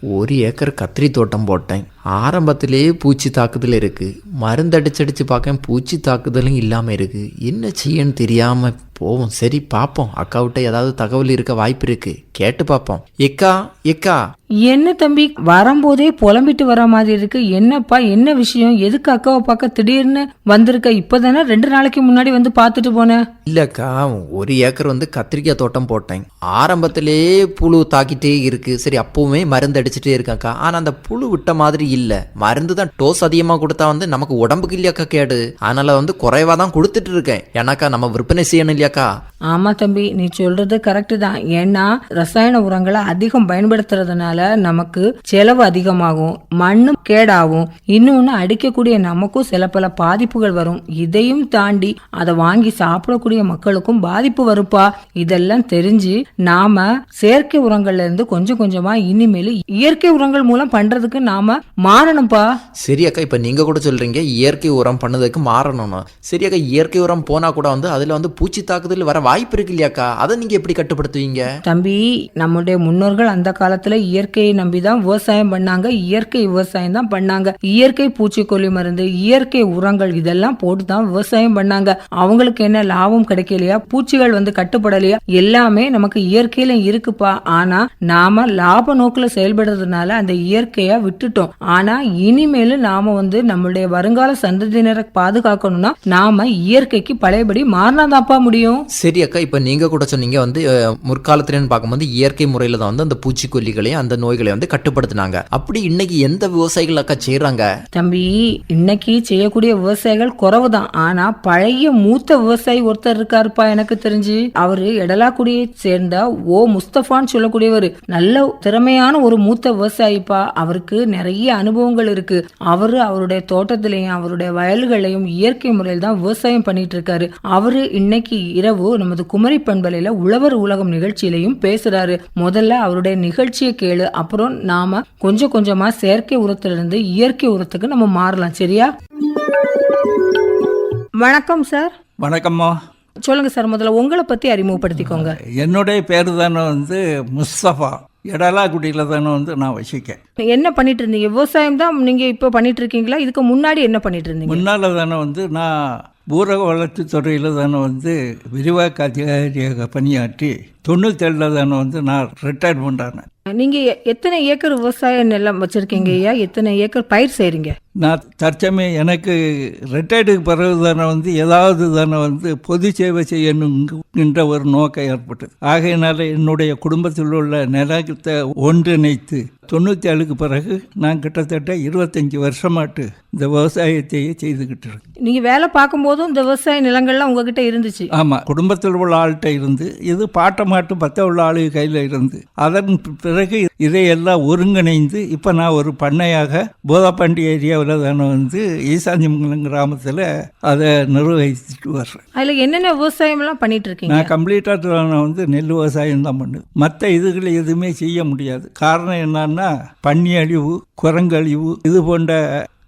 ஒரு ஏக்கர் கத்திரி தோட்டம் போட்டேன். ஆரம்பத்திலேயே பூச்சி தாக்குதல் இருக்குது மருந்து அடிச்சடிச்சு பார்க்கேன் பூச்சி தாக்குதலும் இல்லாமல் இருக்குது என்ன செய்யன்னு தெரியாமல் போவோம். சரி பார்ப்போம். அக்காவிட்ட ஏதாவது தகவல் இருக்க வாய்ப்பு இருக்குது கேட்டு பார்ப்போம். எக்கா எக்கா. என்ன தம்பி வரும்போதே புலம்பிட்டு வர மாதிரி இருக்கு. என்னப்பா என்ன விஷயம்? எதுக்கு அக்காவை பார்க்க திடீர்னு வந்திருக்க? இப்பதானே ரெண்டு நாளைக்கு முன்னாடி வந்து பார்த்துட்டு போனேன் இல்லைக்கா ஒரு ஏக்கர் வந்து கத்திரிக்காய் தோட்டம் போட்டேன். ஆரம்பத்திலேயே புழு தாக்கிட்டே இருக்கு. சரி அப்பவுமே மருந்து அடிச்சுட்டே இருக்காக்கா ஆனால் அந்த புழு விட்ட மாதிரி இல்லை. மருந்து தான் டோஸ் அதிகமாக கொடுத்தா வந்து நமக்கு உடம்புக்கு இல்லையாக்கா கேடு. அதனால வந்து குறைவாக தான் கொடுத்துட்டு இருக்கேன் ஏன்னாக்கா நம்ம விற்பனை செய்யணும் இல்லையாக்கா? ஆமா தம்பி நீ சொல்றது கரெக்டு தான். ஏன்னா ரசாயன உரங்களை அதிகம் பயன்படுத்துறதுனால நமக்கு செலவு அதிகமாகும் மண்ணும் கேடாகும். இன்னொன்னு அடிக்கக்கூடிய நமக்கும் சில பல பாதிப்புகள் வரும். இதையும் தாண்டி அதை வாங்கி சாப்பிடக்கூடிய மக்களுக்கும் பாதிப்பு வருப்பா இதெல்லாம் தெரிஞ்சு நாம செயற்கை உரங்கள்ல இருந்து கொஞ்சம் கொஞ்சமா இனிமேல் இயற்கை உரங்கள் மூலம் பண்றதுக்கு நாம மாறணும்ப்பா சரி அக்கா இப்போ நீங்கள் கூட சொல்கிறீங்க இயற்கை உரம் பண்ணதுக்கு மாறணும்னு. சரி அக்கா இயற்கை உரம் போனால் கூட வந்து அதில் வந்து பூச்சி தாக்குதல் வர வாய்ப்பு இருக்கு இல்லையாக்கா அதை நீங்கள் எப்படி கட்டுப்படுத்துவீங்க? தம்பி நம்முடைய முன்னோர்கள் அந்த காலத்துல இயற்கையை நம்பிதான் விவசாயம் பண்ணாங்க இயற்கை விவசாயம் தான் பண்ணாங்க. இயற்கை பூச்சிக்கொல்லி மருந்து இயற்கை உரங்கள் இதெல்லாம் போட்டு தான் விவசாயம் பண்ணாங்க. அவங்களுக்கு என்ன லாபம் கிடைக்கலையா? பூச்சிகள் வந்து கட்டுப்படலையா? எல்லாமே நமக்கு இயற்கையில இருக்குப்பா. ஆனா நாம லாப நோக்குல செயல்படுறதுனால அந்த இயற்கையா விட்டுட்டோம். ஆனா இனிமேலும் நாம வந்து நம்மளுடைய வருங்கால சந்ததியினரை பாதுகாக்கணும்னா நாம இயற்கைக்கு பழையபடி மாறினாதான்ப்பா முடியும். சரி அக்கா இப்போ நீங்கள் கூட சொன்னீங்க வந்து முற்காலத்துலன்னு பார்க்கும்போது இயற்கை முறையில் தான் வந்து அந்த பூச்சிக்கொல்லிகளையும் அந்த நோய்களை வந்து கட்டுப்படுத்தினாங்க. அப்படி இன்னைக்கு எந்த விவசாயிகள் அக்கா செய்கிறாங்க தம்பி இன்னைக்கு செய்யக்கூடிய விவசாயிகள் குறைவுதான். ஆனா பழைய மூத்த விவசாயி ஒருத்தர் இருக்காருப்பா எனக்கு தெரிஞ்சு. அவரு எடலாக்குடியை சேர்ந்த ஓ முஸ்தபான்னு சொல்லக்கூடியவர். நல்ல திறமையான ஒரு மூத்த விவசாயிப்பா. அவருக்கு நிறைய அனுபவங்கள் இருக்கு. அவரு அவருடைய தோட்டத்திலையும் அவருடைய வயல்களையும் இயற்கை முறையில் தான் விவசாயம் பண்ணிட்டு இருக்காரு. அவரு இன்னைக்கு இரவு நமது குமரி பண்பலையில உழவர் உலகம் நிகழ்ச்சியிலையும் பேசுறாரு. முதல்ல அவருடைய நிகழ்ச்சியை கேளு. அப்புறம் நாம கொஞ்சம் கொஞ்சமா செயற்கை உரத்திலிருந்து இயற்கை உரத்துக்கு நம்ம மாறலாம். சரியா? வணக்கம் சார் வணக்கம்மா. சொல்லுங்க சார் முதல்ல உங்களை பத்தி அறிமுகப்படுத்திக்கோங்க. என்னுடைய பேர் தானே வந்து முஸ்தபா. எடலாக்குடியில் தானே வந்து நான் வசிக்கேன். என்ன பண்ணிட்டு இருந்தீங்க விவசாயம் தான் நீங்க இப்ப பண்ணிட்டு இருக்கீங்களா இதுக்கு முன்னாடி என்ன பண்ணிட்டு இருந்தீங்க முன்னால் தானே வந்து நான் ஊரக வளர்ச்சித் துறையில் தானே வந்து விரிவாக்க அதிகாரியாக பணியாற்றி தொண்ணூத்தேழில் தானே வந்து நான் ரிட்டையர்மெண்ட் ஆனேன். நீங்க எ- எத்தனை ஏக்கர் விவசாய நிலம் வச்சிருக்கீங்க ஐயா? எத்தனை ஏக்கர் பயிர் செய்றீங்க? நான் தற்சமயம் எனக்கு ரிட்டையர்டுக்கு பிறகு தானே வந்து ஏதாவது தானே வந்து பொது சேவை செய்யணுங்கின்ற ஒரு நோக்கம் ஏற்பட்டது. ஆகையினால என்னுடைய குடும்பத்தில் உள்ள நிலத்தை ஒன்றிணைத்து தொண்ணூற்றி ஏழுக்கு பிறகு நான் கிட்டத்தட்ட இருபத்தஞ்சி வருஷமாட்டு இந்த விவசாயத்தையே செய்துக்கிட்டு இருக்கேன். நீங்க வேலை பார்க்கும்போதும் இந்த விவசாய நிலங்கள்லாம் உங்ககிட்ட இருந்துச்சு? ஆமாம் குடும்பத்தில் உள்ள ஆள்கிட்ட இருந்து இது பாட்டை மாட்டு பத்த உள்ள ஆளு கையில் இருந்து அதன் பிறகு இதையெல்லாம் ஒருங்கிணைந்து இப்போ நான் ஒரு பண்ணையாக போதாப்பாண்டி ஏரியாவில் தானே வந்து ஈசாஞ்சிமங்கலம் கிராமத்தில் அதை நிர்வகிச்சுட்டு வர்றேன். அதுல என்னென்ன விவசாயம் எல்லாம் பண்ணிட்டு இருக்கீங்க நான் கம்ப்ளீட்டாக நான் வந்து நெல் விவசாயம் தான் பண்ணுது மற்ற இதுகளை எதுவுமே செய்ய முடியாது. காரணம் என்னன்னா பன்னி அழிவு குரங்கு அழிவு இது போன்ற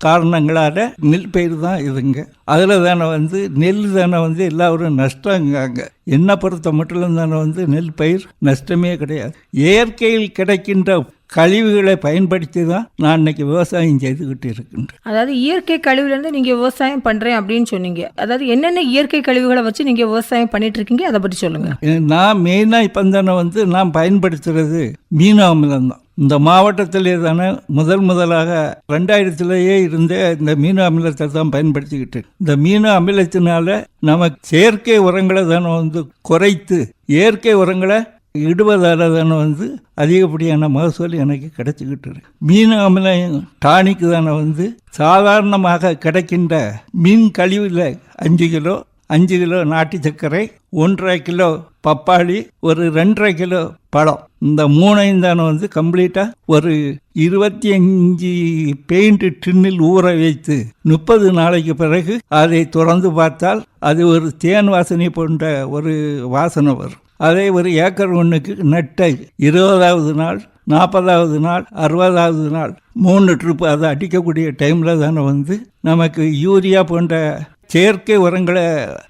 காரணங்களால் நெல் பயிர் தான் இதுங்க. அதில் தானே வந்து நெல் தானே வந்து எல்லாரும் நஷ்டங்காங்க. என்னை பொறுத்த மட்டும் தானே வந்து நெல் பயிர் நஷ்டமே கிடையாது. இயற்கையில் கிடைக்கின்ற கழிவுகளை பயன்படுத்தி தான் நான் இன்னைக்கு விவசாயம் செய்துக்கிட்டு இருக்கின்றேன். அதாவது இயற்கை கழிவுல இருந்து நீங்க விவசாயம் பண்றேன் அப்படின்னு சொன்னீங்க. அதாவது என்னென்ன இயற்கை கழிவுகளை வச்சு நீங்க விவசாயம் பண்ணிட்டு இருக்கீங்க அதை பத்தி சொல்லுங்க. நான் மெயினாக இப்போ தானே வந்து நான் பயன்படுத்துறது மீன் அமிலம் தான். இந்த மாவட்டத்திலே தானே முதல் முதலாக ரெண்டாயிரத்திலேயே இருந்த இந்த மீன் அமிலத்தை தான் பயன்படுத்திக்கிட்டு இந்த மீன் அமிலத்தினால நமக்கு செயற்கை உரங்களை தானே வந்து குறைத்து இயற்கை உரங்களை இடுவதால் வந்து அதிகப்படியான மகசூல் எனக்கு கிடைச்சிக்கிட்டு இருக்கு மீன் அமிலம் டானிக்கு தானே வந்து சாதாரணமாக கிடைக்கின்ற மீன் கழிவில் அஞ்சு கிலோ அஞ்சு கிலோ நாட்டு சர்க்கரை ஒன்றரை கிலோ பப்பாளி ஒரு ரெண்டரை கிலோ பழம். இந்த மூணையும் தானே வந்து கம்ப்ளீட்டாக ஒரு இருபத்தி அஞ்சு பெயிண்ட் டின்னில் ஊற வைத்து முப்பது நாளைக்கு பிறகு அதை திறந்து பார்த்தால் அது ஒரு தேன் வாசனை போன்ற ஒரு வாசனை வரும். அதை ஒரு ஏக்கர் ஒன்றுக்கு நட்ட இருபதாவது நாள் நாற்பதாவது நாள் அறுபதாவது நாள் மூணு ட்ரிப் அதை அடிக்கக்கூடிய டைமில் தானே வந்து நமக்கு யூரியா போன்ற செயற்கை உரங்களை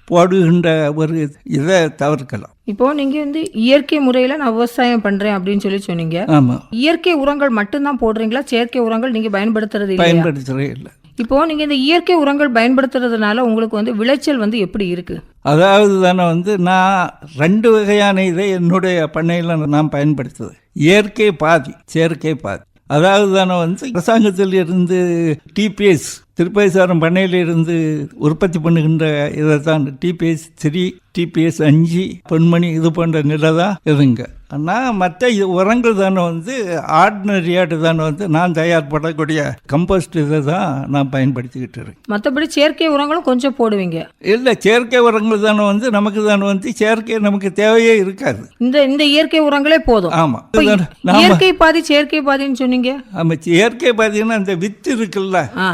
போடுகின்ற ஒரு இதை தவிர்க்கலாம். இப்போ நீங்க வந்து இயற்கை முறையில நான் விவசாயம் பண்றேன் அப்படின்னு சொல்லி சொன்னீங்க. ஆமாம் இயற்கை உரங்கள் மட்டும்தான் போடுறீங்களா? செயற்கை உரங்கள் நீங்க பயன்படுத்துறது இல்லையா? பயன்படுத்துகிறே இல்லை. இப்போ நீங்க இந்த இயற்கை உரங்கள் பயன்படுத்துறதுனால உங்களுக்கு வந்து விளைச்சல் வந்து எப்படி இருக்கு? அதாவது தானே வந்து நான் ரெண்டு வகையான இதை என்னுடைய பண்ணையில் நான் பயன்படுத்துது. இயற்கை பாதி செயற்கை பாதி. அதாவது தானே வந்து அரசாங்கத்தில் இருந்து டிபிஎஸ் திருப்பதிசாரம் பண்ணையில் இருந்து உற்பத்தி பண்ணுகின்ற இதை தான் டிபிஎஸ் த்ரீ டிபிஎஸ் அஞ்சு பொன்மணி இது போன்ற நிலை தான் இதுங்க ஆனால் மற்ற உரங்கள் தானே வந்து ஆர்டினரியாட்டு தானே வந்து நான் தயார்படக்கூடிய கம்போஸ்ட் இதை தான் நான் பயன்படுத்திக்கிட்டு இருக்கேன். மற்றபடி செயற்கை உரங்களும் கொஞ்சம் போடுவீங்க. இல்லை செயற்கை உரங்கள் தானே வந்து நமக்கு தானே வந்து செயற்கை நமக்கு தேவையே இருக்காது. இந்த இந்த இயற்கை உரங்களே போதும். ஆமாம் இயற்கை பாதி செயற்கை பாதின்னு சொன்னீங்க. ஆமாம் செயற்கை பார்த்தீங்கன்னா அந்த வித்து இருக்குல்ல ஆ.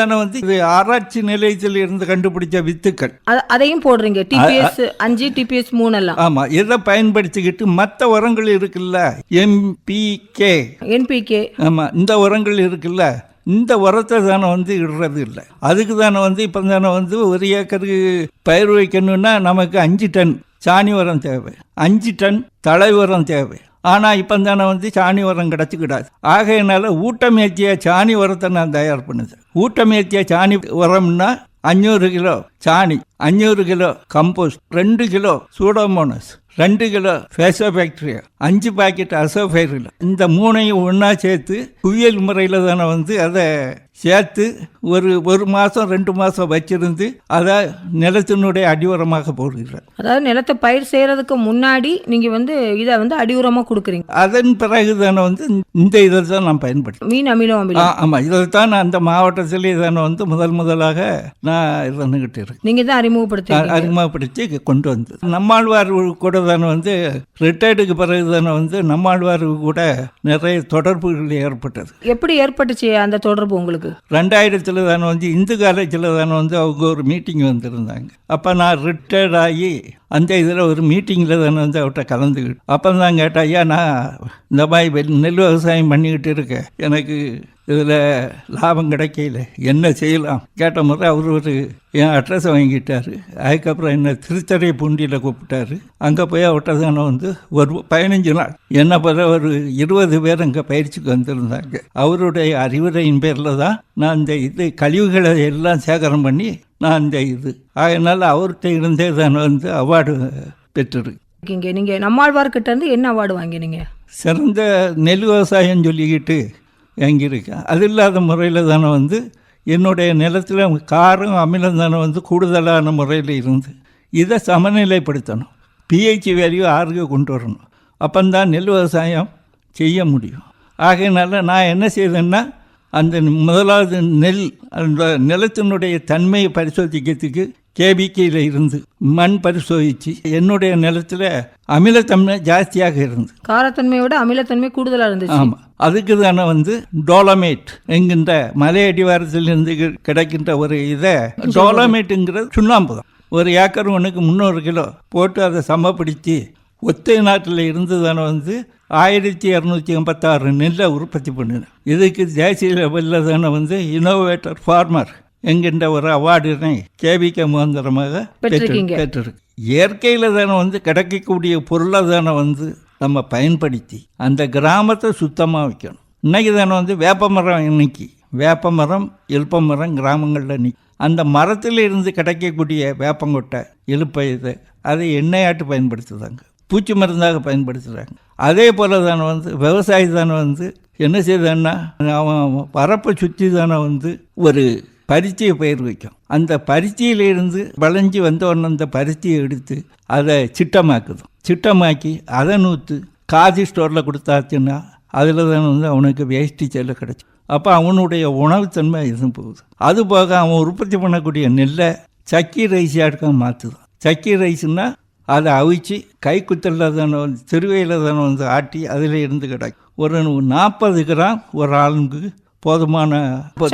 அதுதானே வந்து இது ஆராய்ச்சி நிலையத்தில் இருந்து கண்டுபிடிச்ச வித்துக்கள். அத- அதையும் போடுறீங்க. டிபிஎஸ் அஞ்சு டிபிஎஸ் மூணு எல்லாம் ஆமாம் இதை பயன்படுத்திக்கிட்டு மற்ற உரங்கள் இருக்குல்ல? எம்பிகே என்பிகே ஆமாம் இந்த உரங்கள் இருக்குல்ல? இந்த உரத்தை தானே வந்து இடுறது இல்லை. அதுக்கு தானே வந்து இப்போ தானே வந்து ஒரு ஏக்கருக்கு பயிர் வைக்கணும்னா நமக்கு அஞ்சு டன் சாணி உரம் தேவை. அஞ்சு டன் தழை உரம் தேவை. ஆனால் இப்போ தானே வந்து சாணி உரம் கிடச்சிக்கிடாது. ஆகையினால ஊட்டமேத்திய சாணி உரத்தை நான் தயார் பண்ணுது. ஊட்டமேத்திய சாணி உரம்னா அஞ்சூறு கிலோ சாணி அஞ்சூறு கிலோ கம்போஸ்ட் ரெண்டு கிலோ சூடோமோனஸ் ரெண்டு கிலோ ஃபேசோபாக்டீரியா அஞ்சு பாக்கெட் அசோஃபைரில். இந்த மூணையும் ஒன்றா சேர்த்து குவியல் முறையில் தானே வந்து அதை சேர்த்து ஒரு ஒரு மாதம் ரெண்டு மாதம் வச்சிருந்து அதை நிலத்தினுடைய அடியுரமாக போடுகிறார். அதாவது நிலத்தை பயிர் செய்யறதுக்கு முன்னாடி நீங்க வந்து இதை வந்து அடி உரமா கொடுக்குறீங்க. அதன் பிறகு தானே வந்து இந்த இதை தான் நான் பயன்படுத்தேன் மீன் அமிலம் ஆமாம் இதை தான் நான் அந்த மாவட்டத்திலே தானே வந்து முதல் முதலாக நான் இருந்துக்கிட்டு இருக்கேன். நீங்க தான் அறிமுகப்படுத்தி அறிமுகப்படுத்தி கொண்டு வந்தது. நம்மாழ்வார் கூட தானே வந்து ரிட்டையர்டுக்கு பிறகு தானே வந்து நம்மாழ்வார் கூட நிறைய தொடர்புகள் ஏற்பட்டது. எப்படி ஏற்பட்டுச்சு அந்த தொடர்பு உங்களுக்கு? ரெண்டாயிரத்தில் தானே வந்து இந்து காலேஜில் தானே வந்து அவங்க ஒரு மீட்டிங் வந்திருந்தாங்க. அப்போ நான் ரிட்டையர்ட் ஆகி அந்த இதில் ஒரு மீட்டிங்கில் தானே வந்து அவர்கிட்ட கலந்துக்கிட்டு. அப்போ தான் கேட்டேன் ஐயா நான் இந்த மாதிரி நெல் விவசாயம் பண்ணிக்கிட்டு இருக்கேன். எனக்கு இதில் லாபம் கிடைக்கல. என்ன செய்யலாம்? கேட்ட முறை அவர் ஒரு என் அட்ரஸை வாங்கிட்டார் அதுக்கப்புறம் என்னை திருத்தறை பூண்டியில் கூப்பிட்டாரு. அங்கே போய் அவர்கிட்ட தானே வந்து ஒரு பதினஞ்சு நாள். என்ன போல ஒரு இருபது பேர் அங்கே பயிற்சிக்கு வந்திருந்தாங்க. அவருடைய அறிவுரையின் பேரில் தான் நான் இந்த இது கழிவுகளை எல்லாம் சேகரம் பண்ணி நான் இந்த இது அதனால் அவர்கிட்ட இருந்தே தான் வந்து அவார்டு பெற்றிருக்கு இருக்கீங்க. நீங்க நம்மாழ்வார் கிட்ட இருந்து என்ன அவார்டு வாங்கினீங்க? சிறந்த நெல் விவசாயம் சொல்லிக்கிட்டு வாங்கியிருக்கேன் அது இல்லாத முறையில் தானே வந்து என்னுடைய நிலத்தில் காரம் அமிலம் தானே வந்து கூடுதலான முறையில் இருந்து இதை சமநிலைப்படுத்தணும். பிஹெச் வேல்யூ ஆறுக்கு கொண்டு வரணும். அப்போந்தான் நெல் விவசாயம் செய்ய முடியும். ஆகையினால நான் என்ன செய்தேன்னா அந்த முதலாவது நெல் அந்த நிலத்தினுடைய தன்மையை பரிசோதிக்கிறதுக்கு கேபிக்கையில் இருந்து மண் பரிசோதித்து என்னுடைய நிலத்தில் அமிலத்தன்மை ஜாஸ்தியாக இருந்து காரத்தன்மையோட அமிலத்தன்மை கூடுதலா இருந்துச்சு. ஆமாம் அதுக்கு தானே வந்து டோலமேட் என்கின்ற மலை அடிவாரத்திலிருந்து கிடைக்கின்ற ஒரு இதை டோலமேட்டுங்கிறது சுண்ணாம்பு தான். ஒரு ஏக்கர் ஒன்றுக்கு முந்நூறு கிலோ போட்டு அதை சமப்படுத்தி ஒத்தை நாட்டில் இருந்து தானே வந்து ஆயிரத்தி இரநூத்தி எண்பத்தாறு நெல்லை உற்பத்தி பண்ணினேன் இதுக்கு தேசிய லெவலில் தானே வந்து இனோவேட்டர் ஃபார்மர் என்கின்ற ஒரு அவார்டினை கேபிக்க முகந்திரமாக. பெற்றிருக்கு. இயற்கையில் தானே வந்து கிடைக்கக்கூடிய பொருளை தானே வந்து நம்ம பயன்படுத்தி அந்த கிராமத்தை சுத்தமாக வைக்கணும். இன்னைக்கு தானே வந்து வேப்ப மரம் இன்னைக்கு. வேப்ப மரம் இழுப்ப மரம் கிராமங்களில் நிற்கும் அந்த மரத்தில் இருந்து கிடைக்கக்கூடிய வேப்பங்கொட்டை இழுப்பை இது அதை எண்ணெயாட்டு பயன்படுத்துதாங்க. பூச்சி மருந்தாக பயன்படுத்துகிறாங்க அதே போல் தானே வந்து விவசாயி தானே வந்து என்ன செய்தான்னா அவன் வரப்பை சுற்றி தானே வந்து ஒரு பருத்தியை பயிர் வைக்கும். அந்த பருத்தியிலிருந்து விளைஞ்சி வந்த உடனே அந்த பருத்தியை எடுத்து அதை சிட்டமாக்குது. சிட்டமாக்கி அதை நூற்று காதி ஸ்டோரில் கொடுத்தாச்சுன்னா அதில் தான் வந்து அவனுக்கு வேஷ்டி செல்ல கிடச்சி. அப்போ அவனுடைய உணவுத்தன்மை இதுவும் போகுது. அது போக அவன் உற்பத்தி பண்ணக்கூடிய நெல்லை சக்கி ரைஸாக மாற்றுதான் சக்கி ரைஸ்னால் அதை அவிச்சு கை குத்தலில் தானே வந்து திருவையில் தானே வந்து ஆட்டி அதில் இருந்து கிடைக்கும் ஒரு நாற்பது கிராம் ஒரு ஆளுக்கு போதுமான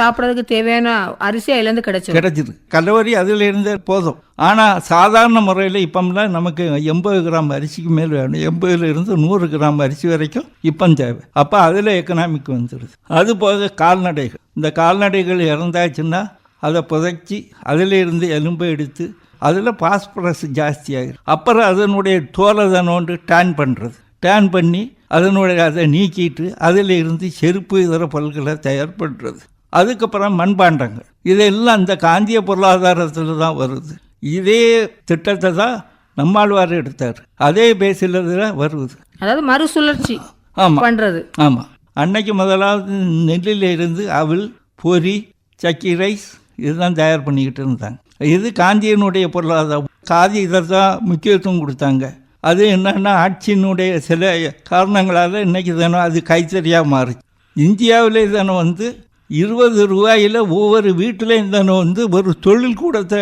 சாப்பிடறதுக்கு தேவையான அரிசி அதுல இருந்து கிடைச்சிடும் கிடைச்சிது. கலவரி அதில் இருந்தே போதும். ஆனால் சாதாரண முறையில் இப்போம்லாம் நமக்கு எண்பது கிராம் அரிசிக்கு மேல் வேணும். எண்பதுல இருந்து நூறு கிராம் அரிசி வரைக்கும் இப்போ தேவை. அப்போ அதில் எக்கனாமிக் வந்துடுது அது போக கால்நடைகள். இந்த கால்நடைகள் இறந்தாச்சுன்னா அதை புதைச்சி அதில் இருந்து எலும்பை எடுத்து அதில் பாஸ்பரஸ் ஜாஸ்தியாகிடும் அப்புறம் அதனுடைய தோலை தானோண்டு டேன் பண்ணுறது டேன் பண்ணி அதனுடைய அதை நீக்கிட்டு அதில் இருந்து செருப்பு இதர பொருட்களை தயார் பண்ணுறது அதுக்கப்புறம் மண்பாண்டங்கள். இதெல்லாம் அந்த காந்திய பொருளாதாரத்தில் தான் வருது. இதே திட்டத்தை தான் நம்மாழ்வார் எடுத்தார். அதே பேஸில் தான் வருது. அதாவது மறுசுழற்சி ஆமாம் பண்றது. ஆமாம் அன்னைக்கு முதலாவது நெல்லில் இருந்து அவல் பொரி சக்கி ரைஸ் இதெல்லாம் தயார் பண்ணிக்கிட்டு இருந்தாங்க. இது காந்தியனுடைய பொருளாதாரம். காதி இதை தான் முக்கியத்துவம் கொடுத்தாங்க. அது என்னன்னா ஆட்சியினுடைய சில காரணங்களால் இன்னைக்கு தானே அது கைத்தறியாக மாறுச்சு. இந்தியாவிலே தானே வந்து இருபது ரூபாயில் ஒவ்வொரு வீட்டிலையும் தானே வந்து ஒரு தொழில் கூடத்தை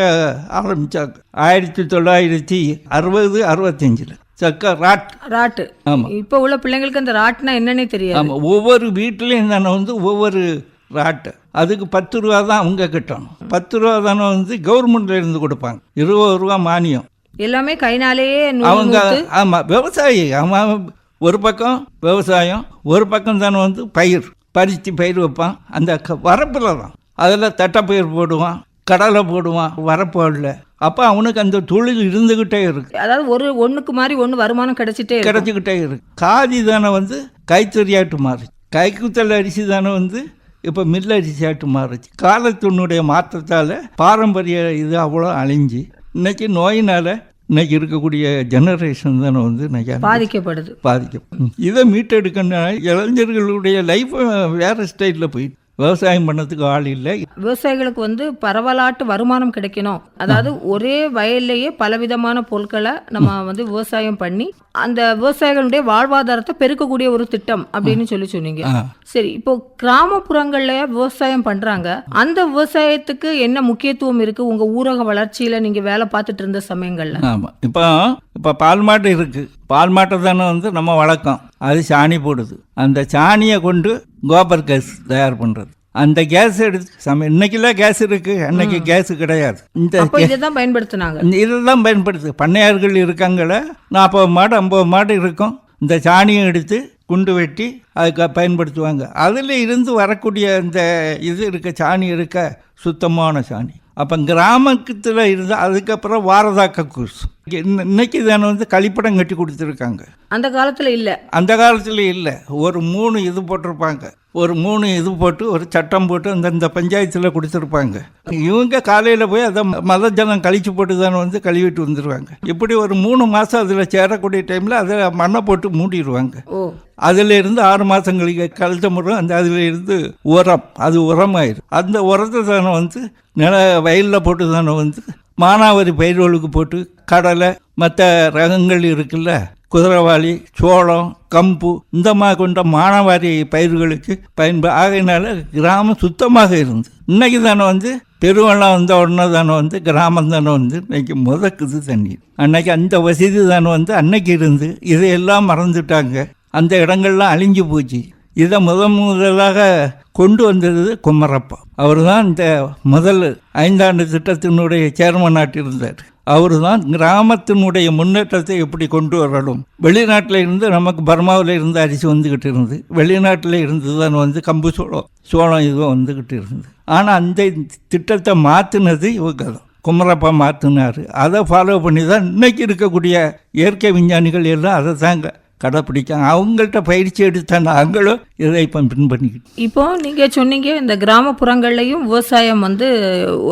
ஆரம்பித்தாங்க ஆயிரத்தி தொள்ளாயிரத்தி அறுபது அறுபத்தஞ்சில். சக்க ராட். ராட்டு. ஆமாம் இப்ப உள்ள பிள்ளைங்களுக்கு அந்த ராட்டுனா என்னன்னே தெரியாது. ஆமாம் ஒவ்வொரு வீட்லேயும் தானே வந்து ஒவ்வொரு ராட்டை. அதுக்கு பத்து ரூபா தான் அவங்க கட்டணும். பத்து ரூபா தானே வந்து கவர்மெண்ட்ல இருந்து கொடுப்பாங்க. இருபது ரூபா மானியம். எல்லாமே கைனாலேயே அவங்க ஆமாம் விவசாயி. அவன் ஒரு பக்கம் விவசாயம் ஒரு பக்கம் தானே வந்து பயிர். பறித்து பயிர் வைப்பான். அந்த க வரப்பில் தான். அதில் தட்டைப்பயிர் போடுவான் கடலை போடுவான் வரப்பில் அப்போ அவனுக்கு அந்த தொழில் இருந்துக்கிட்டே இருக்கு. அதாவது ஒரு ஒண்ணுக்கு மாதிரி ஒண்ணு வருமானம் கிடைச்சிட்டே கிடச்சிக்கிட்டே இருக்கு. காதி தானே வந்து கைத்தறியாட்டு மாறுச்சு கைக்குத்தல் அரிசி தானே வந்து இப்போ மில் அரிசியாட்டு மாறுச்சு. காலத்தினுடைய மாற்றத்தால் பாரம்பரிய இது அவ்வளோ அழிஞ்சு இன்னைக்கு நோயினால் இன்னைக்கு இருக்கக்கூடிய ஜெனரேஷன் தானே வந்து இன்னைக்கு பாதிக்கப்படுது. பாதிக்கும். இதை மீட்டெடுக்கணும்னா இளைஞர்களுடைய லைஃப் வேறு ஸ்டைலில் போயிட்டு விவசாயம் பண்ணதுக்கு ஆள் இல்லை. விவசாயிகளுக்கு வந்து பரவலாட்டு வருமானம் கிடைக்கணும். அதாவது ஒரே வயல்லையே பலவிதமான பொருட்களை நம்ம வந்து விவசாயம் பண்ணி அந்த விவசாயிகளுடைய வாழ்வாதாரத்தை பெருக்கக்கூடிய ஒரு திட்டம் அப்படின்னு சொல்லி சொன்னீங்க. சரி இப்போ கிராமப்புறங்கள்ல விவசாயம் பண்றாங்க. அந்த விவசாயத்துக்கு என்ன முக்கியத்துவம் இருக்கு? உங்க ஊரக வளர்ச்சியில நீங்க வேலை பார்த்துட்டு இருந்த சமயங்கள்ல? இப்போ இப்போ பால் மாட்டு இருக்குது பால் மாட்டை தானே வந்து நம்ம வளர்க்கோம். அது சாணி போடுது. அந்த சாணியை கொண்டு கோபர் கேஸ் தயார் பண்ணுறது அந்த கேஸ் எடுத்து சம இன்னைக்கெல்லாம் கேஸ் இருக்குது அன்னைக்கு கேஸ் கிடையாது. இந்த அப்போ இதை தான் பயன்படுத்தினாங்க. இதெல்லாம் பயன்படுத்து பண்ணையார்கள் இருக்காங்கள நாற்பது மாடு ஐம்பது மாடு இருக்கும். இந்த சாணியை எடுத்து குண்டு வெட்டி அதுக்கு பயன்படுத்துவாங்க. அதில் இருந்து வரக்கூடிய இந்த இது இருக்க சாணி இருக்க சுத்தமான சாணி. அப்போ கிராமத்தில் இருந்து அதுக்கப்புறம் வாரதா கக்கூஸ் இன்ன- இன்னைக்கு தானே வந்து கழிப்படம் கட்டி கொடுத்துருக்காங்க. அந்த காலத்துல இல்ல. அந்த காலத்தில் இல்லை. ஒரு மூணு இது போட்டிருப்பாங்க. ஒரு மூணு இது போட்டு ஒரு சட்டம் போட்டு அந்தந்த பஞ்சாயத்தில் கொடுத்துருப்பாங்க. இவங்க காலையில் போய் அதை மத ஜனம் கழிச்சு போட்டு தானே வந்து கழுவிட்டு வந்துடுவாங்க இப்படி ஒரு மூணு மாதம் அதில் சேரக்கூடிய டைமில் அதை மண்ணை போட்டு மூடிடுவாங்க. ஓ. அதில் இருந்து ஆறு மாதம் கழிக்க கழுத்த முறை அந்த அதில் இருந்து உரம் அது உரமாயிரும் அந்த உரத்தை தானே வந்து நில வயலில் போட்டு தானே வந்து மானாவாரி பயிர்களுக்கு போட்டு கடலை மற்ற ரகங்கள் இருக்குல்ல? குதிரைவாளி சோளம் கம்பு இந்த மாதிரி கொண்ட மானாவாரி பயிர்களுக்கு பயன்ப ஆகையினால கிராமம் சுத்தமாக இருந்து இன்னைக்கு தானே வந்து பெருவெள்ளம் வந்த உடனே தானே வந்து கிராமம் தானே வந்து இன்னைக்கு முதக்குது தண்ணீர். அன்னைக்கு அந்த வசதி தானே வந்து அன்னைக்கு இருந்து இதையெல்லாம் மறந்துட்டாங்க. அந்த இடங்கள்லாம் அழிஞ்சு போச்சு. இதை முத முதலாக கொண்டு வந்தது குமரப்பா. அவர் தான் இந்த முதல் ஐந்தாண்டு திட்டத்தினுடைய சேர்மன் இருந்தார். அவர் தான் கிராமத்தினுடைய முன்னேற்றத்தை எப்படி கொண்டு வரணும்? வெளிநாட்டில் இருந்து நமக்கு பர்மாவில் இருந்து அரிசி வந்துக்கிட்டு இருந்து வெளிநாட்டில் இருந்து தான் வந்து கம்பு சோளம் சோளம் இதுவும் வந்துக்கிட்டு இருந்து ஆனால் அந்த திட்டத்தை மாற்றினது இவங்க தான். குமரப்பா மாற்றினார் அதை ஃபாலோ பண்ணி தான் இன்னைக்கு இருக்கக்கூடிய இயற்கை விஞ்ஞானிகள் எல்லாம் அதை தாங்க கடைப்பிடிக்காங்க. அவங்கள்ட்ட பயிற்சி எடுத்த நாங்களும் இதை இப்போ பின்பற்றிக்கிட்டு. இப்போ நீங்க சொன்னீங்க இந்த கிராமப்புறங்கள்லயும் விவசாயம் வந்து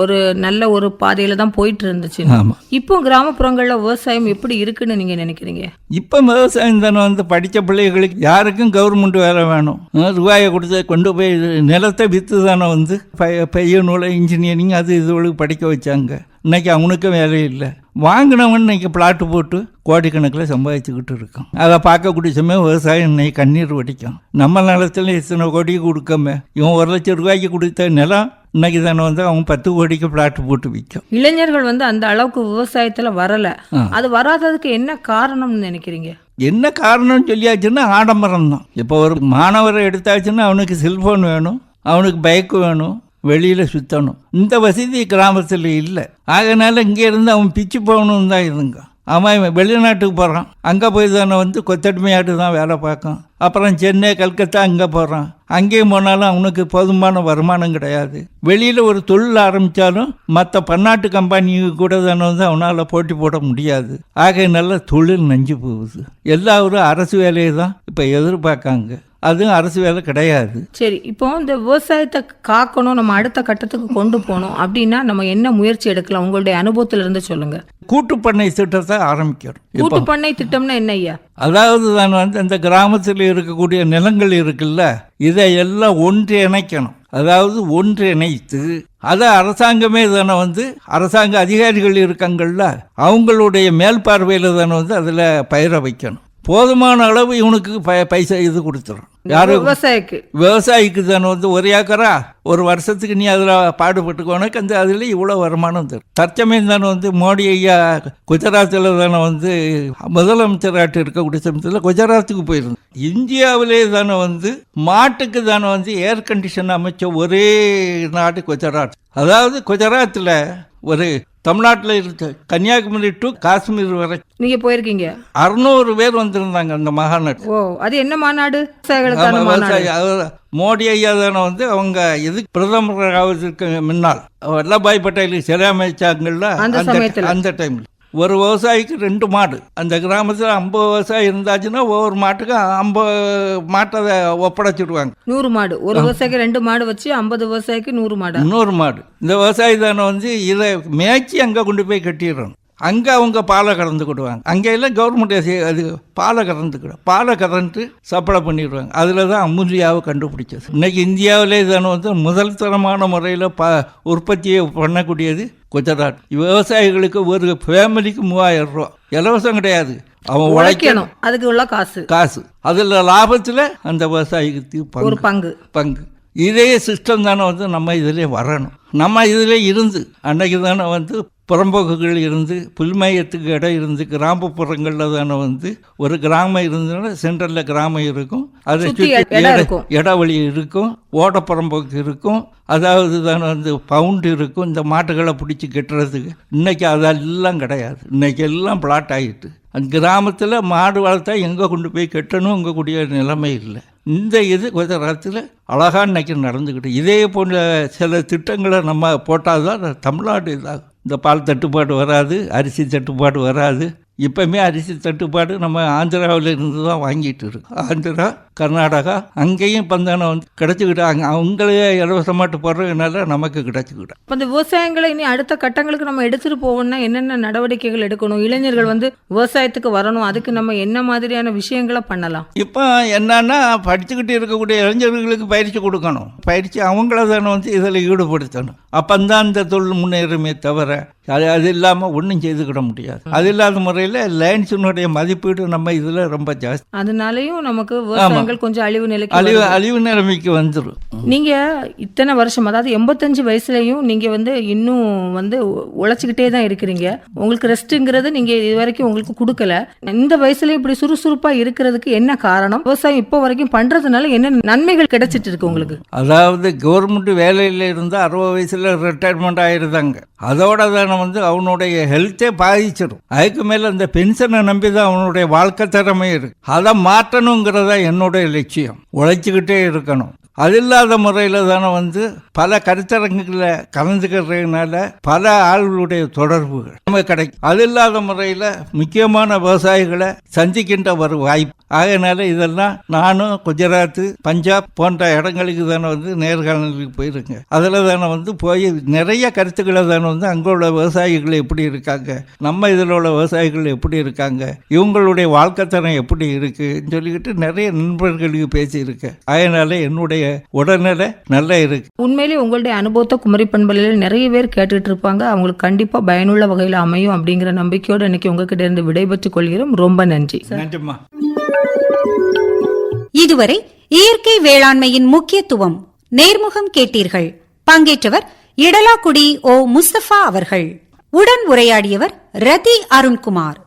ஒரு நல்ல ஒரு பாதையில தான் போயிட்டு இருந்துச்சு ஆமாம் இப்போ கிராமப்புறங்கள்ல விவசாயம் எப்படி இருக்குன்னு நீங்க நினைக்கிறீங்க? இப்போ விவசாயம் தானே வந்து படித்த பிள்ளைகளுக்கு யாருக்கும் கவர்மெண்ட் வேலை வேணும். ரூபாயை கொடுத்து கொண்டு போய் நிலத்தை விற்று தானே வந்து பைய பையனோட இன்ஜினியரிங் அது இதுகளுக்கு படிக்க வச்சாங்க. இன்னைக்கு அவனுக்கும் வேலை இல்லை. வாங்கினவன் இன்னைக்கு பிளாட்டு போட்டு கோடிக்கணக்கில் சம்பாதிச்சுக்கிட்டு இருக்கான். அதை பார்க்கக்கூடிய சமயம் விவசாயம் இன்னைக்கு கண்ணீர் வடிக்கும். நம்ம நிலத்துல இத்தனை கோடி கொடுக்காம. இவன் ஒரு லட்சம் ரூபாய்க்கு கொடுத்த நிலம் இன்னைக்கு தானே வந்து அவன் பத்து கோடிக்கு பிளாட்டு போட்டு விற்கும். இளைஞர்கள் வந்து அந்த அளவுக்கு விவசாயத்துல வரல. அது வராததுக்கு என்ன காரணம்னு நினைக்கிறீங்க? என்ன காரணம்னு சொல்லியாச்சுன்னா ஆடம்பரம் தான் இப்போ ஒரு மாணவரை எடுத்தாச்சுன்னா அவனுக்கு செல்ஃபோன் வேணும் அவனுக்கு பைக் வேணும் வெளியில் சுற்றணும் இந்த வசதி கிராமத்தில் இல்லை. ஆகையினால இங்கே இருந்து அவன் பிச்சு போகணும்னு தான் இருங்க. அவன் வெளிநாட்டுக்கு போகிறான் அங்கே போய் தானே வந்து கொத்தடிமையாட்டு தான் வேலை பார்க்கும். அப்புறம் சென்னை கல்கத்தா அங்கே போகிறான் அங்கேயும் போனாலும் அவனுக்கு போதுமான வருமானம் கிடையாது. வெளியில் ஒரு தொழில் ஆரம்பித்தாலும் மற்ற பன்னாட்டு கம்பெனி கூட தானே வந்து அவனால் போட்டி போட முடியாது. ஆக நல்ல தொழில் நஞ்சு போகுது. எல்லாரும் அரசு வேலையை தான் இப்போ எதிர்பார்க்காங்க. அதுவும் அரசு வேலை கிடையாது. சரி இப்போ இந்த விவசாயத்தை காக்கணும் நம்ம அடுத்த கட்டத்துக்கு கொண்டு போகணும் அப்படின்னா நம்ம என்ன முயற்சி எடுக்கலாம்? உங்களுடைய அனுபவத்துல இருந்து சொல்லுங்க. கூட்டுப்பண்ணை திட்டத்தை ஆரம்பிக்கிறோம் கூட்டு பண்ணை திட்டம்னா என்ன ஐயா? அதாவது தான் வந்து அந்த கிராமத்தில் இருக்கக்கூடிய நிலங்கள் இருக்குல்ல இதை எல்லாம் ஒன்று இணைக்கணும். அதாவது ஒன்று இணைத்து அதை அரசாங்கமே தானே வந்து அரசாங்க அதிகாரிகள் இருக்காங்கல்ல அவங்களுடைய மேல்பார்வையில் தானே வந்து அதில் பயிர வைக்கணும். போதுமான அளவு இவனுக்கு ப பைசா இது கொடுத்துரும். யாரு? விவசாயிக்கு. விவசாயிக்கு தானே வந்து ஒரு ஏக்கரா? ஒரு வருஷத்துக்கு நீ அதில் பாடுபட்டுக்கோ உனக்கு அந்த அதில் இவ்வளோ வருமானம் தரும். தற்சமயம் தானே வந்து மோடி ஐயா குஜராத்தில் தானே வந்து முதலமைச்சராட்டு இருக்கக்கூடிய சமயத்தில் குஜராத்துக்கு போயிருந்தோம் இந்தியாவிலே தானே வந்து மாட்டுக்கு தானே வந்து ஏர் கண்டிஷன் அமைச்ச ஒரே நாடு குஜராத். அதாவது குஜராத்தில் ஒரு தமிழ்நாட்டில் இருக்க கன்னியாகுமரி டு காஷ்மீர் வரை நீங்க போயிருக்கீங்க? அறுநூறு பேர் வந்திருந்தாங்க அந்த மகாநாட்டு ஓ அது என்ன மாநாடு? மாநாடு. மோடி ஐயா தானே வந்து அவங்க இது பிரதமர் ஆவதற்கு முன்னால்? வல்லபாய் பட்டேலுக்கு சிலை அமைச்சாங்கல்ல. அந்த டைம்ல ஒரு விவசாயிக்கு ரெண்டு மாடு. அந்த கிராமத்தில் ஐம்பது விவசாயி இருந்தாச்சுன்னா ஒவ்வொரு மாட்டுக்கும் ஐம்பது மாட்டை ஒப்படைச்சிடுவாங்க. நூறு மாடு. ஒரு விவசாயிக்கு ரெண்டு மாடு வச்சு ஐம்பது விவசாயிக்கு நூறு மாடு? இன்னொரு மாடு. இந்த விவசாயி தானே வந்து இதை மேய்ச்சி அங்கே கொண்டு போய் கட்டிடணும் அங்கே அவங்க பாலை கறந்து கொடுவாங்க அங்கே எல்லாம் கவர்மெண்ட் அது பாலை கறந்துக்கிடும். பாலை கறந்து சப்ளை பண்ணிடுவாங்க. அதில் தான் அமுல்யாவை கண்டுபிடிச்சது. இன்னைக்கு இந்தியாவிலே தானே வந்து முதல் தரமான முறையில் ப உற்பத்தியை பண்ணக்கூடியது குஜராத். விவசாயிகளுக்கு ஒரு ஃபேமிலிக்கு மூவாயிரம் ரூபா. இலவசம் கிடையாது. அவன் உழைக்கணும். அதுக்கு உள்ள காசு. காசு. அதில் லாபத்தில் அந்த விவசாயிக்கு பங்கு. பங்கு. இதே சிஸ்டம் தானே வந்து நம்ம இதிலே வரணும். நம்ம இதிலே இருந்து அன்னைக்கு தானே வந்து புறம்போக்குகள் இருந்து புல்மயத்துக்கு இடம் இருந்து கிராமப்புறங்களில் தானே வந்து ஒரு கிராமம் இருந்ததுன்னா சென்ட்ரலில் கிராமம் இருக்கும். அதை சுற்றி. இடவழி இருக்கும். ஓடப்புறம்போக்கு இருக்கும். அதாவது தானே வந்து பவுண்டு இருக்கும். இந்த மாட்டுகளை பிடிச்சி கட்டுறதுக்கு. இன்னைக்கு அதெல்லாம் கிடையாது. இன்னைக்கு எல்லாம் பிளாட் ஆகிட்டு அந்த கிராமத்தில் மாடு வளர்த்தா எங்கே கொண்டு போய் கட்டணும்? இங்கே கூடிய நிலைமை இல்லை. இந்த இது குஜராத்தில் அழகாக இன்னைக்கு நடந்துக்கிட்டு இதே போன்ற சில திட்டங்களை நம்ம போட்டால் தான் தமிழ்நாடு இதாகும். இந்த பால் தட்டுப்பாடு வராது அரிசி தட்டுப்பாடு வராது. இப்போமே அரிசி தட்டுப்பாடு நம்ம ஆந்திராவில் இருந்து தான் வாங்கிட்டு இருக்கோம் ஆந்திரா கர்நாடகா அங்கேயும் பந்தானம் வந்து கிடச்சிக்கிட்டாங்க அவங்களே இலவசமாட்டு போடுறதுனால நமக்கு கிடச்சிக்கிட்டாங்க அப்ப இந்த விவசாயங்களை இனி அடுத்த கட்டங்களுக்கு நம்ம எடுத்துட்டு போகணும்னா என்னென்ன நடவடிக்கைகள் எடுக்கணும்? இளைஞர்கள் வந்து விவசாயத்துக்கு வரணும் அதுக்கு நம்ம என்ன மாதிரியான விஷயங்களை பண்ணலாம்? இப்போ என்னன்னா படிச்சுக்கிட்டு இருக்கக்கூடிய இளைஞர்களுக்கு பயிற்சி கொடுக்கணும். பயிற்சி அவங்கள தானே வந்து இதில் ஈடுபடுத்தணும். அப்பந்தான் இந்த தொழில் முன்னேறுமே தவிர அது அது இல்லாமல் ஒன்றும் செய்துக்கிட முடியாது. அது இல்லாத முறையில் லைன்ஸினுடைய மதிப்பீடு நம்ம இதில் ரொம்ப ஜாஸ்தி. அதனாலயும் நமக்கு விவசாயங்கள் கொஞ்சம் அழிவு நிலைக்கு அழிவு. அழிவு நிலைமைக்கு வந்துடும் நீங்க இத்தனை வருஷம் அதாவது எண்பத்தஞ்சு வயசுலயும் நீங்க வந்து இன்னும் வந்து உழைச்சுக்கிட்டே தான் இருக்கிறீங்க. உங்களுக்கு ரெஸ்ட்டுங்கிறது நீங்க இது வரைக்கும் உங்களுக்கு கொடுக்கல. இந்த வயசுலயும் இப்படி சுறுசுறுப்பா இருக்கிறதுக்கு என்ன காரணம்? விவசாயம் இப்போ வரைக்கும் பண்றதுனால என்ன நன்மைகள் கிடைச்சிட்டு இருக்கு உங்களுக்கு? அதாவது கவர்மெண்ட் வேலையில் இருந்து அறுபது வயசில் ரிட்டையர்மெண்ட் ஆயிருந்தாங்க அதோட தானே வந்து அவனுடைய ஹெல்த்தே பாதிச்சிடும் அதுக்கு மேலே அந்த பென்ஷனை நம்பி தான் அவனுடைய வாழ்க்கை திறமை இருக்கு. அதை மாற்றணுங்கிறதா என்னுடைய லட்சியம். உழைச்சிக்கிட்டே இருக்கணும். அது இல்லாத முறையில் தானே வந்து பல கருத்தரங்குகளில் கலந்துக்கிறதுனால பல ஆள்களுடைய தொடர்புகள் நமக்கு கிடைக்கும். அது இல்லாத முறையில் முக்கியமான விவசாயிகளை சந்திக்கின்ற ஒரு வாய்ப்பு. அதனால் இதெல்லாம் நானும் குஜராத்து பஞ்சாப் போன்ற இடங்களுக்கு தானே வந்து நேர்காணலுக்கு போயிருக்கேன். அதில் தானே வந்து போய் நிறைய கருத்துக்களை தானே வந்து அங்கே உள்ள விவசாயிகள் எப்படி இருக்காங்க நம்ம இதில் உள்ள விவசாயிகள் எப்படி இருக்காங்க இவங்களுடைய வாழ்க்கைத்தரம் எப்படி இருக்குன்னு சொல்லிக்கிட்டு நிறைய நண்பர்களுக்கு பேசியிருக்கேன். அதனால் என்னுடைய உடல்நிலை நல்லா இருக்கு. உண்மையிலேயே உங்களுடைய அனுபவத்தை குமரி பண்பலையில் நிறைய பேர் கேட்டுட்டு இருப்பாங்க. அவங்களுக்கு கண்டிப்பா பயனுள்ள வகையில் அமையும் அப்படிங்கிற நம்பிக்கையோடு இன்னைக்கு உங்ககிட்ட இருந்து விடைபெற்றுக் கொள்கிறோம். ரொம்ப நன்றி. நன்றிம்மா. இதுவரை இயற்கை வேளாண்மையின் முக்கியத்துவம் நேர்முகம் கேட்டீர்கள். பங்கேற்றவர் இடலாக்குடி ஓ முஸ்தபா அவர்கள். உடன் உரையாடியவர் ரதி அருண்குமார்.